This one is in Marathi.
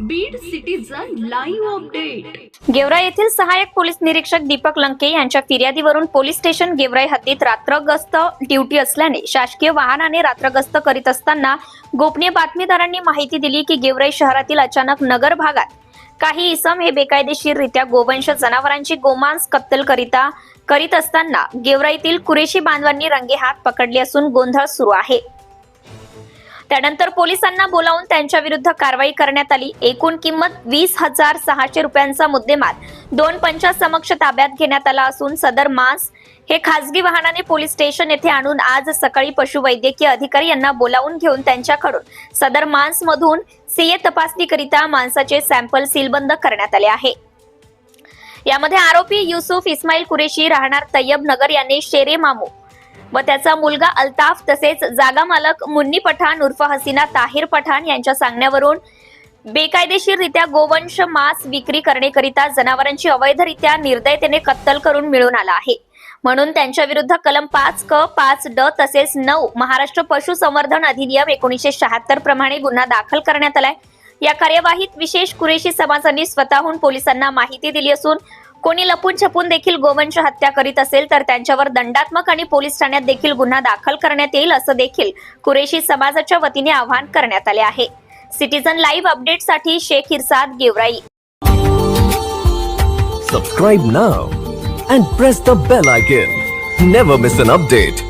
Beed citizen live update Gevrai येथील सहाय्यक पोलीस निरीक्षक दीपक लंके यांच्या फिर्यादीवरून पोलीस स्टेशन गेवराई हद्दीत रात्रगस्त ड्युटी असल्याने शासकीय वाहनाने रात्रगस्त करीत असताना गोपनीय बातमीदारांनी माहिती दिली की गेवराई शहरातील अचानक नगर भागात काही इसम हे बेकायदेशीररित्या गोवंश जनावरांची गोमांस कत्तल करिता करीत असताना गेवराईतील कुरेशी बांधवांनी रंगेहात पकडले असून गोंधळ सुरू आहे. त्यानंतर पोलिसांना बोलावून त्यांच्या विरुद्ध कारवाई करण्यात आली. एकूण किंमत वीस हजार सहाशे रुपयांचा मुद्देमाल. दोन पंचा समक्ष ताब्यात घेण्यात आला असून सदर मांस हे खासगी वाहनाने पोलीस स्टेशन येथे आणून आज सकाळी पशुवैद्यकीय अधिकारी यांना बोलावून घेऊन त्यांच्याकडून सदर मांस मधून सीए तपासणीकरिता मांसाचे सॅम्पल सीलबंद करण्यात आले आहे. यामध्ये आरोपी युसुफ इस्माईल कुरेशी राहणार तय्यब नगर यांनी शेरे मामू व त्याचा मुलगा अल्ताफ तसेच जागा मालक मुन्नी पठाण उर्फ हसीना ताहिर पठाण यांच्या सांगण्यावरून बेकायदेशीररित्या गोवंश मांस विक्री करण्याकरिता जनावरांची अवैधरित्या निर्दयतेने कत्तल करून मिळून आला आहे. म्हणून त्यांच्या विरुद्ध कलम पाच क पाच ड तसेच नऊ महाराष्ट्र पशुसंवर्धन अधिनियम एकोणीसशे शहात्तर प्रमाणे गुन्हा दाखल करण्यात आलाय. या कार्यवाहीत विशेष कुरेशी समाजांनी स्वतःहून पोलिसांना माहिती दिली असून कोणी लपून छपून देखील गोवंश हत्या करीत असेल तर त्यांच्यावर दंडात्मक आणि पोलीस ठाण्यात देखील गुन्हा दाखल करण्यात येईल असं देखील कुरेशी समाजाच्या वतीने आवाहन करण्यात आले आहे. सिटीजन लाईव्ह अपडेटसाठी Sheikh Irshad Gevrai. Subscribe now and press the bell icon never miss an update